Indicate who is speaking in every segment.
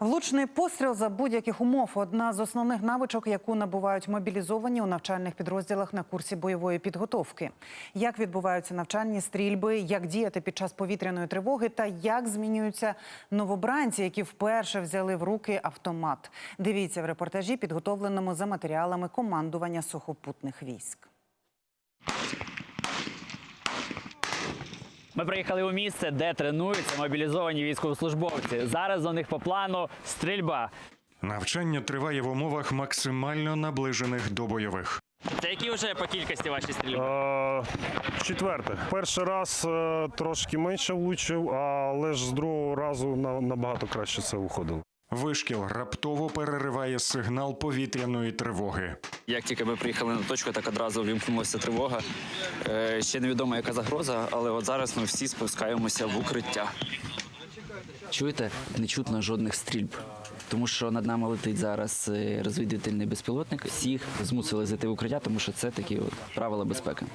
Speaker 1: Влучний постріл за будь-яких умов одна з основних навичок, яку набувають мобілізовані у навчальних підрозділах на курсі бойової підготовки. Як відбуваються навчальні стрільби, як діяти під час повітряної тривоги та як змінюються новобранці, які вперше взяли в руки автомат. Дивіться в репортажі, підготовленому за матеріалами командування сухопутних військ.
Speaker 2: Ми приїхали у місце, де тренуються мобілізовані військовослужбовці. Зараз у них по плану стрільба.
Speaker 3: Навчання триває в умовах максимально наближених до бойових.
Speaker 2: Це які вже по кількості ваші стрільби?
Speaker 4: Е, Четверте. Перший раз е, трошки менше влучив, але ж з другого разу на- набагато краще це виходило.
Speaker 3: Вишкіл раптово перериває сигнал повітряної тривоги.
Speaker 5: Як тільки ми приїхали на точку, так одразу вімкнулася тривога. Е, ще невідомо, яка загроза, але от зараз ми всі спускаємося в укриття.
Speaker 6: Чуєте, не чутно жодних стрільб. Тому що над нами летить зараз е, розвідувальний безпілотник. Всіх змусили зайти в укриття, тому що це такі от правила безпеки.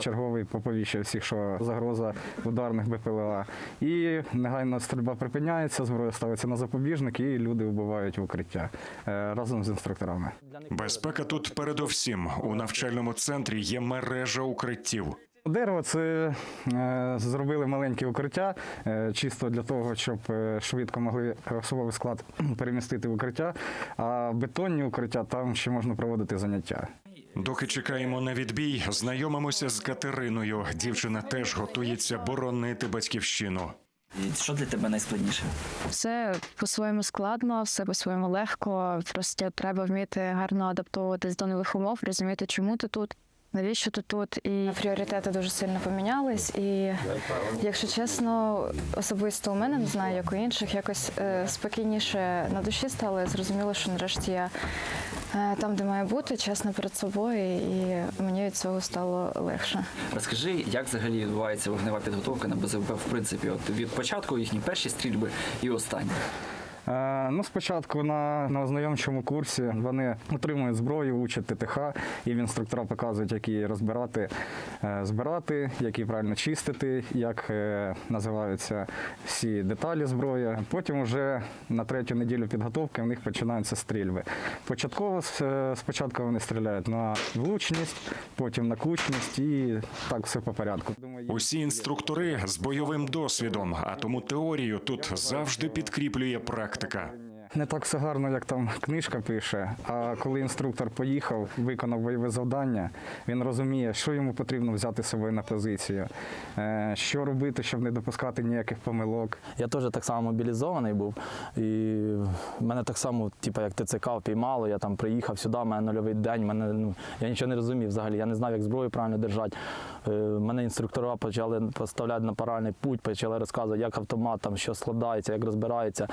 Speaker 7: Черговий поповіщує всіх, що загроза ударних БПЛА. І негайно стрільба припиняється, зброя ставиться на запобіжник, і люди вбивають в укриття е, разом з інструкторами.
Speaker 3: Безпека тут передовсім. У навчальному центрі є мережа укриттів.
Speaker 7: Дерево це е, зробили маленьке укриття, е, чисто для того, щоб е, швидко могли особовий склад перемістити в укриття. А бетонні укриття там ще можна проводити заняття.
Speaker 3: Доки чекаємо на відбій, знайомимося з Катериною. Дівчина теж готується боронити батьківщину.
Speaker 6: Що для тебе найскладніше?
Speaker 8: Все по-своєму складно, все по-своєму легко. Просто треба вміти гарно адаптовуватись до нових умов, розуміти, чому ти тут. Навіщо ти тут? І пріоритети дуже сильно помінялись. І якщо чесно, особисто у мене не знаю, як у інших, якось е, спокійніше на душі стало. Зрозуміло, що нарешті я е, там, де має бути, чесно перед собою, і мені від цього стало легше.
Speaker 6: Розкажи, як взагалі відбувається вогнева підготовка на БЗВП, в принципі, от від початку їхні перші стрільби і останні.
Speaker 7: Е, Ну, спочатку на, на ознайомчому курсі вони отримують зброю, учать ТТХ, і в інструктора показують, як її розбирати, е, збирати, як її правильно чистити, як е, називаються всі деталі зброї. Потім вже на третю неділю підготовки в них починаються стрільби. Початково спочатку вони стріляють на влучність, потім на кучність і так все по порядку.
Speaker 3: Усі інструктори з бойовим досвідом, а тому теорію тут завжди підкріплює Така?
Speaker 7: Не так все гарно, як там книжка пише. А коли інструктор поїхав, виконав бойове завдання, він розуміє, що йому потрібно взяти з собою на позицію, е, що робити, щоб не допускати ніяких помилок.
Speaker 9: Я теж так само мобілізований був. І мене так само, типу, як ТЦК впіймало, я там приїхав сюди, у мене нульовий день, мене, ну, я нічого не розумів взагалі, я не знав, як зброю правильно держати. Е, мене інструктора почали поставляти на паральний путь, почали розказувати, як автомат, там, що складається, як розбирається,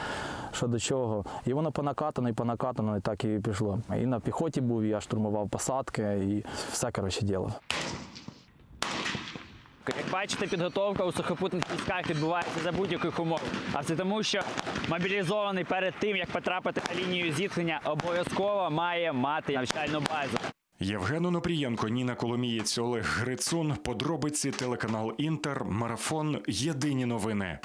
Speaker 9: що до чого. І воно по накатано, і по накатано, і так і пішло. І на піхоті був, і я штурмував посадки, і все, коротше, діло.
Speaker 2: Як бачите, підготовка у сухопутних військах відбувається за будь-яких умов. А це тому, що мобілізований перед тим, як потрапити на лінію зіткнення, обов'язково має мати навчальну базу.
Speaker 3: Євген Онопрієнко, Ніна Коломієць, Олег Грицун. Подробиці телеканал Інтер. Марафон. Єдині новини.